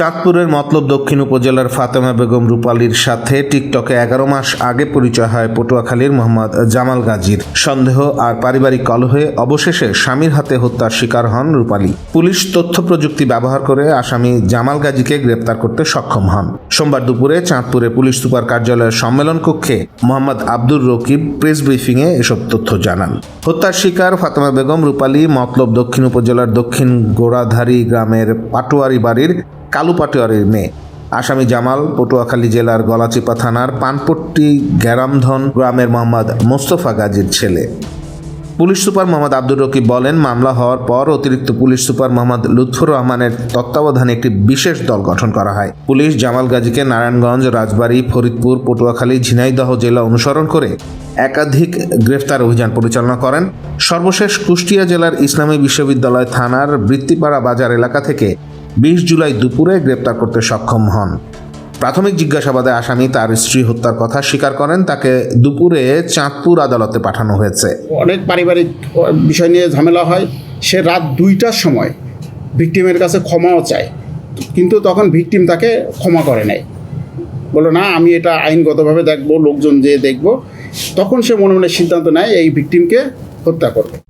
চাঁদপুরের মতলব দক্ষিণ উপজেলার ফাতেমা বেগম রূপালীর সাথে টিকটকে এগারো মাস আগে পরিচয় হয় পটুয়াখালীর মোহাম্মদ জামাল গাজীর। সন্দেহ আর পারিবারিক কলহে অবশেষে স্বামীর হাতে হত্যার শিকার হন রূপালী। পুলিশ তথ্য প্রযুক্তি ব্যবহার করে আসামি জামাল গাজীকে গ্রেপ্তার করতে সক্ষম হন। সোমবার দুপুরে চাঁদপুরে পুলিশ সুপার কার্যালয়ের সম্মেলন কক্ষে মোহাম্মদ আব্দুর রকিব প্রেস ব্রিফিংয়ে এসব তথ্য জানান। হত্যার শিকার ফাতেমা বেগম রূপালী মতলব দক্ষিণ উপজেলার দক্ষিণ গোড়াধারী গ্রামের পাটোয়ারি বাড়ির কালু পাটোয়ারির মেয়ে আসামি জামাল, পটুয়াখালী জেলার গলাচিপা থানার পানপট্টি গ্যারামধন গ্রামের মোহাম্মদ মোস্তফা গাজীর ছেলে। পুলিশ সুপার মোহাম্মদ আব্দুর রকিব বলেন, মামলা হওয়ার পর অতিরিক্ত পুলিশ সুপার মোহাম্মদ লুৎফুর রহমানের তত্ত্বাবধানে একটি বিশেষ দল গঠন করা হয়। পুলিশ জামাল গাজীকে নারায়ণগঞ্জ, রাজবাড়ী, ফরিদপুর, পটুয়াখালী, ঝিনাইদহ জেলা অনুসরণ করে একাধিক গ্রেফতার অভিযান পরিচালনা করেন। সর্বশেষ কুষ্টিয়া জেলার ইসলামী বিশ্ববিদ্যালয় থানার বৃত্তিপাড়া বাজার এলাকা থেকে বিশ জুলাই দুপুরে গ্রেপ্তার করতে সক্ষম হন। প্রাথমিক জিজ্ঞাসাবাদে আসামি তার স্ত্রী হত্যার কথা স্বীকার করেন। তাকে দুপুরে চাঁদপুর আদালতে পাঠানো হয়েছে। অনেক পারিবারিক বিষয় নিয়ে ঝামেলা হয়। সে রাত দুইটার সময় ভিকটিমের কাছে ক্ষমাও চায়। কিন্তু তখন ভিকটিম তাকে ক্ষমা করে নেয়। বলো না, আমি এটা আইনগতভাবে দেখব, লোকজন যে দেখব। তখন সে মনে মনে সিদ্ধান্ত নেয়, এই ভিকটিমকে হত্যা করবে।